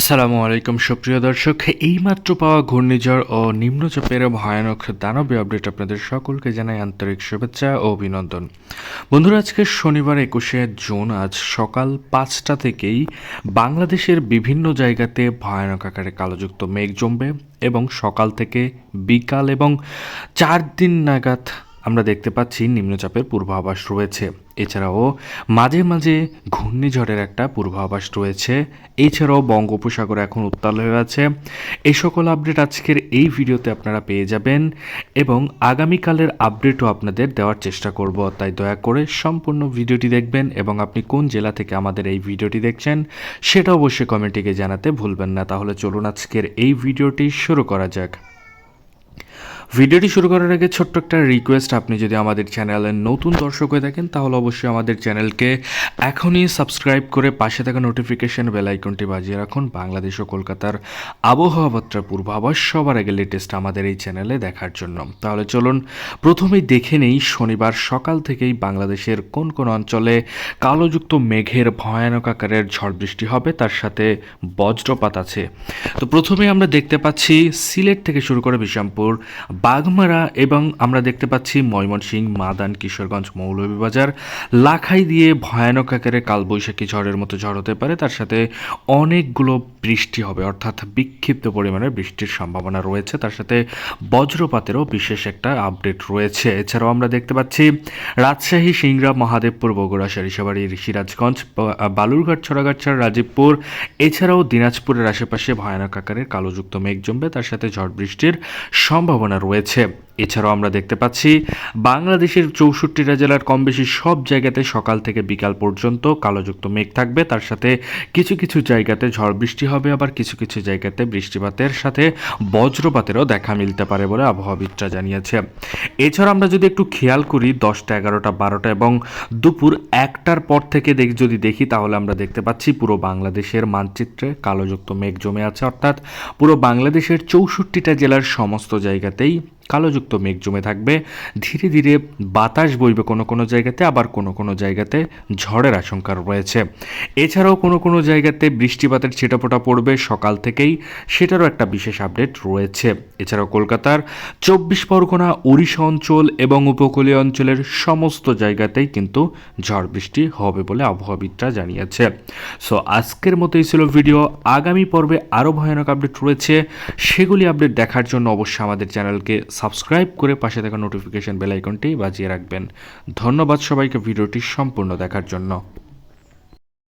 আসসালামু আলাইকুম, সুপ্রিয় দর্শক। এইমাত্র পাওয়া ঘূর্ণিঝড় ও নিম্নচাপের ভয়ানক দানবী আপডেট আপনাদের সকলকে জানাই আন্তরিক শুভেচ্ছা ও অভিনন্দন। বন্ধুরা, আজকে শনিবার একুশে জুন, আজ সকাল পাঁচটা থেকেই বাংলাদেশের বিভিন্ন জায়গাতে ভয়ানক আকারে কালোযুক্ত মেঘ জমবে এবং সকাল থেকে বিকাল এবং চার দিন নাগাদ আমরা দেখতে পাচ্ছি নিম্নচাপের পূর্বাভাস রয়েছে। এছাড়াও মাঝে মাঝে ঘূর্ণিঝড়ের একটা পূর্বাভাস রয়েছে। এছাড়াও বঙ্গোপসাগর এখন উত্তাল হয়ে আছে। এই সকল আপডেট আজকের এই ভিডিওতে আপনারা পেয়ে যাবেন এবং আগামীকালের আপডেটও আপনাদের দেওয়ার চেষ্টা করব। তাই দয়া করে সম্পূর্ণ ভিডিওটি দেখবেন এবং আপনি কোন জেলা থেকে আমাদের এই ভিডিওটি দেখছেন সেটা অবশ্যই কমেন্টে জানাতে ভুলবেন না। তাহলে চলুন আজকের এই ভিডিওটি শুরু করা যাক। ভিডিওটি শুরু করার আগে ছোট্ট একটা রিকোয়েস্ট আপনি যদি আমাদের চ্যানেলের নতুন দর্শক হয়ে থাকেন, তাহলে অবশ্যই আমাদের চ্যানেলকে এখনই সাবস্ক্রাইব করে পাশে থাকা নোটিফিকেশন বেল আইকনটি বাজিয়ে রাখুন। বাংলাদেশ ও কলকাতার আবহাওয়া বার্তার পূর্বাভাস সবার আগে লেটেস্ট আমাদের এই চ্যানেলে দেখার জন্য। তাহলে চলুন, প্রথমেই দেখে নেই শনিবার সকাল থেকেই বাংলাদেশের কোন কোন অঞ্চলে কালোযুক্ত মেঘের ভয়ানক আকারের ঝড় বৃষ্টি হবে, তার সাথে বজ্রপাত আছে। তো প্রথমে আমরা দেখতে পাচ্ছি সিলেট থেকে শুরু করে বিশামপুর বাগমারা এবং আমরা দেখতে পাচ্ছি ময়মনসিংহ, মাদান, কিশোরগঞ্জ, মৌলভীবাজার। লাখাই দিয়ে ভয়ানক আকারে কালবৈশাখী ঝড়ের মতো ঝড় হতে পারে। তার সাথে অনেকগুলো বৃষ্টি হবে, অর্থাৎ বিক্ষিপ্ত পরিমাণের বৃষ্টির সম্ভাবনা রয়েছে। তার সাথে বজ্রপাতেরও বিশেষ একটা আপডেট রয়েছে। এছাড়াও আমরা দেখতে পাচ্ছি রাজশাহী, সিংড়া, মহাদেবপুর, বগুড়া সরিষাবাড়ি সিরাজগঞ্জ, বা- বালুরঘাট ছড়াগাছাড় রাজীবপুর। এছাড়াও দিনাজপুরের আশেপাশে ভয়ানক আকারের কালোযুক্ত মেঘ জমবে। তার সাথে ঝড় বৃষ্টির সম্ভাবনা রয়েছে। রয়েছে। এছাড়াও আমরা দেখতে পাচ্ছি, বাংলাদেশের চৌষট্টিটা জেলার কম বেশি সব জায়গাতে সকাল থেকে বিকাল পর্যন্ত কালোযুক্ত মেঘ থাকবে। তার সাথে কিছু কিছু জায়গাতে ঝড় বৃষ্টি হবে, আবার কিছু কিছু জায়গাতে বৃষ্টিপাতের সাথে বজ্রপাতেরও দেখা মিলতে পারে বলে আবহাওয়াবিদরা জানিয়েছে। এছাড়া আমরা যদি একটু খেয়াল করি, দশটা, এগারোটা, বারোটা এবং দুপুর একটার পর থেকে দেখ, যদি দেখি, তাহলে আমরা দেখতে পাচ্ছি পুরো বাংলাদেশের মানচিত্রে কালোযুক্ত মেঘ জমে আছে। অর্থাৎ পুরো বাংলাদেশের চৌষট্টিটা জেলার সমস্ত জায়গাতেই কালোযুক্ত মেঘ জমে থাকবে। ধীরে ধীরে বাতাস বইবে কোনো কোনো জায়গাতে, আবার কোনো কোনো জায়গাতে ঝড়ের আশঙ্কা রয়েছে। এছাড়াও কোনো কোনো জায়গাতে বৃষ্টিপাতের ছিটাফোটা পড়বে। সকাল থেকেই সেটারও একটা বিশেষ আপডেট রয়েছে। এছাড়াও কলকাতার চব্বিশ পরগনা উড়িষ্যা অঞ্চল এবং উপকূলীয় অঞ্চলের সমস্ত জায়গাতেই কিন্তু ঝড় বৃষ্টি হবে বলে আবহাওয়াবিদরা জানিয়েছে। সো আজকের মতোই ছিল ভিডিও। আগামী পর্বে আরও ভয়ানক আপডেট রয়েছে। সেগুলি আপডেট দেখার জন্য অবশ্যই আমাদের চ্যানেলকে সাবস্ক্রাইব করে পাশে থাকা নোটিফিকেশন বেল আইকনটি বাজিয়ে রাখবেন। ধন্যবাদ সবাইকে, ভিডিওটি সম্পূর্ণ দেখার জন্য।